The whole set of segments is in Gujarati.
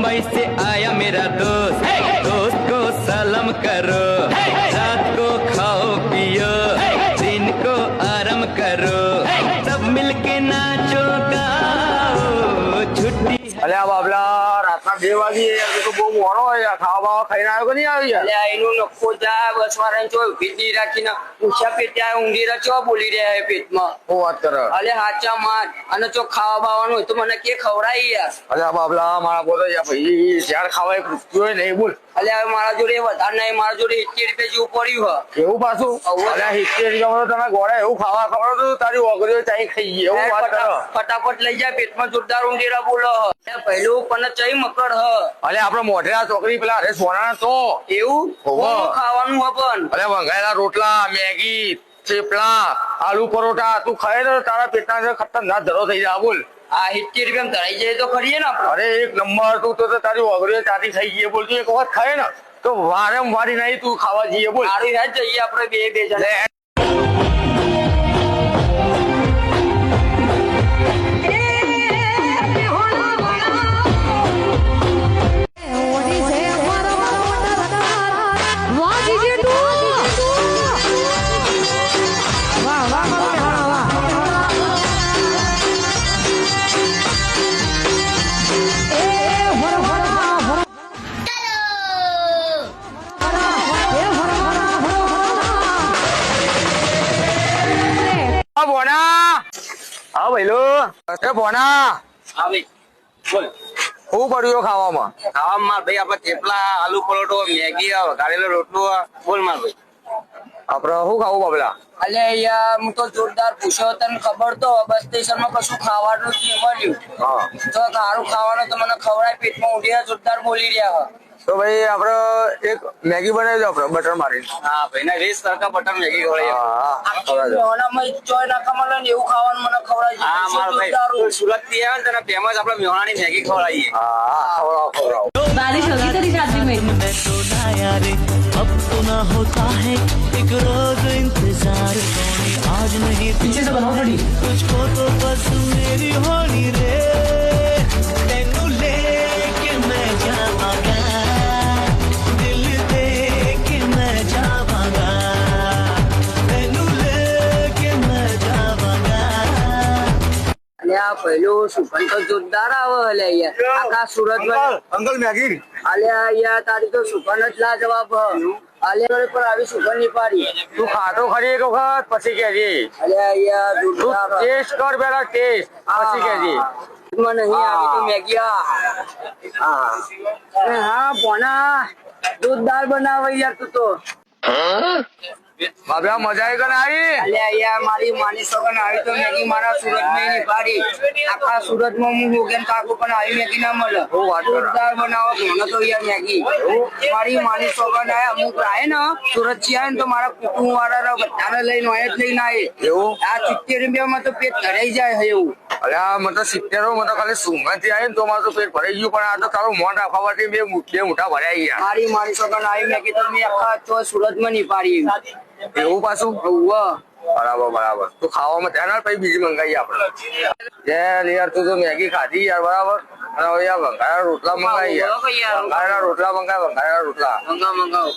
मुंबई से आया मेरा दोस्त hey! दोस्त को सलाम करो hey! रात को खाओ पियो hey! दिन को आराम करो सब मिलके नाचो गाओ छुट्टी अरे बाबला रात બે વાગે તો બહુ મોડો હોય ખાવા બાવા ખાઈને આવ્યો કે નહીં આવ્યો એટલે એનું નક્કો જા બસ વાળા જો ભીડી રાખીને ઊંચા પેટ્યા ઊંઘી રહ્યો બોલી રહ્યા હે પેટમાં? હું વાત કરે? અલે હાચા માર અને ચો ખાવા બાવાનું હોય તો મને કે ખવડાવી યાર. અલ્યા બાબલા મારા બોલો યાર ભાઈ જ્યાર ખાવાય એક હોય નહીં બોલ. અલે હવે મારા જોડે વધારે નહીં મારા જોડે એટી રૂપિયા જેવું પડ્યું હ એવું પાછું? આવું. અલ્યા રૂપિયા તમે ગોળે એવું ખાવા ખબર તો તારી ઓગરીઓ ત્યાં ખાઈ ગઈ એવું વાત કરો. ફટાફટ લઈ જાય પેટમાં જોરદાર ઊંઘેરા બોલો. પહેલું પણ ચઈ મકર હ. અલ્યા આપડે મોઢેરા છોકરી પેલા અરે સોના તો. એવું? ખાવાનું પણ અલ્યા વંગાયેલા રોટલા મેગી ચેપલા આલુ પરોઠા. તું ખાય તો તારા પેટના અંદર ખતરનાક ધરો થઈ જાય બોલ. આ સિત્તેર રૂપિયા ધરાઈ જાય તો ખરીએ ને અરે એક નંબર તું તો તારી ઓગરીઓ ચાટી થઈ ગઈ બોલ. તું એક વખત ખાય ને તો વારંવારી નહીં તું ખાવા જઈએ બોલ. સારી ના જઈએ આપણે બે બે જણા. આ ભોણા. હા ભઈલો. એ ભોણા. આવી બોલ. શું પડ્યું ખાવામાં? ખાવામાં માર ભાઈ આપણે થેપલા આલુ પરોઠો મેગી વઘારેલો રોટલો બોલ માર ભાઈ. આપડે શું ખાવું બાબલા? અલે યાર હું તો જોરદાર પૂછ્યો તને ખબર તો બસ સ્ટેશનમાં કશું ખાવાનું જ નહીં મળ્યું. તો સારું ખાવાનું તો મને ખવડાય પેટમાં ઉડી જોરદાર બોલી રહ્યા તો ભાઈ આપડે એક મેગી બનાવી દો આપડે બટર મારી હા ભાઈ ના વીસ ટકા બટર મેગી ખવડાય હા ખવડાવજો. ચોય નાખા મળે ને એવું ખાવાનું મને ખવડાય હા મારા ભાઈ તું સુરત થી આવે ને તને ફેમસ આપણે મેવાણાની મેગી ખવડાવીએ હા હા ખવડાવો ખવડાવો बारिश होगी तेरी शादी में मैं तो ना यारे अब तो ना होता है एक रोज इंतजार सोनी आज नहीं पीछे से बनाओ थोड़ी तुझको तो बस આ પહેલું સુગંધ તો જોરદાર આવે યાર. આખા સુરતમાં અંકલ મેગી. અલ્યા યાર તારી તો સુગંધ જ લાજવાબ જવાબ. અલ્યા પર આવી સુગંધ નહીં પાડી. તું ખાતો ખરી એક વખત પછી કેજે. અલ્યા યાર જોરદાર. ટેસ્ટ કર પેલા ટેસ્ટ પછી કેજે. માં નહીં આવી તો મેગી આ. હા. હા પોના દૂધદાર બનાવે યાર તું તો. બાબલા મજા આવી કે આવી? અલે અહીંયા મારી માની સગન આવી તો મેગી મારા સુરતમાં પાડી. આખા સુરતમાં હું હોગેન કાકો પણ આવી મેગી ના મળે. બહુ વાત જોરદાર બનાવો મને તો યાર મેગી? મારી માની સગન આયા અમુક આયે ને સુરતથી આયે તો મારા કુટુંબ વાળા બધાને લઈને હોય જ લઈને આવે એવું? આ સિત્તેર રૂપિયામાં તો પેટ ધરાઈ જાય છે એવું. અલ્યા મને તો સિત્તેરો મને તો ખાલી સુગંધથી આવી ને તો મારું તો પેટ ભરાઈ ગયું પણ આ તો તારું મોં રાખવા માટે બે મુ- મોટા ભરાઈ ગયા. મારી માની સગન આવી મેગી તો મેં આખા સુરતમાં નહીં પાડી. એવું પાછું. બરાબર બરાબર. તો ખાવામાં ત્યાં પછી બીજી મંગાવી આપણે? યાર યાર તું તો મેગી ખાધી યાર બરાબર? અને હવે યાર વંગાળા રોટલા મંગાવી યાર. રોટલા મંગાય વંગાળા રોટલા. મંગાવ મંગાવ.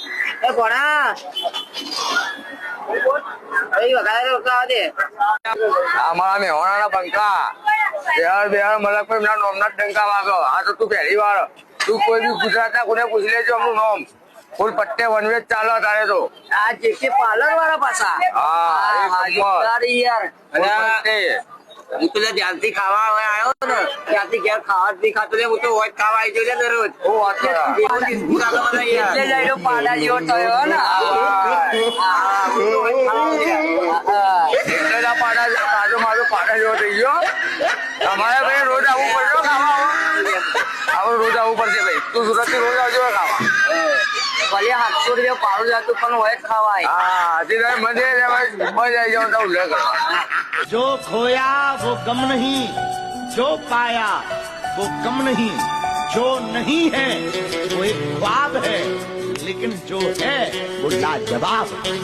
એ કોણા અરે વગાડે રોટલા આવા દે. આ મારા મેહોણાના બંકા બેહાર બેહાર મલક એમના નોમના ડંકા વાગો આ તો તું પહેલી વાર. તું કોઈ બી ગુજરાતના કોને પૂછી લેજો અમનું નામ. ફૂલ પટ્ટે વનવે જ ચાલો તારે તો. આ જે કે પાર્લર વાળા પાછા. હા, એક હા, નંબર. જોરદાર યાર. અને હું તો ધ્યાનથી ખાવા હવે આવ્યો ને ત્યાંથી ઘેર ખાવા જ નહીં ખાતો હું તો હોય ખાવા આવી જઉં ને યાર. એટલે જ પાડા જેવો થયો ને. એટલે પાડા તાજો માજો પાડા જેવો થઈ ગયો. તમારે ભાઈ રોજ આવવું પડશે ખાવા? રોજ આવવું પડશે ભાઈ. તું સુરતથી રોજ આવજો ખાવા. ભલે સાતસો રૂપિયા પાડું જતું પણ હોય જ ખાવાય હા હજી તારે મજે છે ભાઈ મજા આવી જાવ તો ઉલ્લેખ કરવા जो खोया वो गम नहीं जो पाया वो कम नहीं जो नहीं है वो एक ख्वाब है लेकिन जो है वो लाजवाब है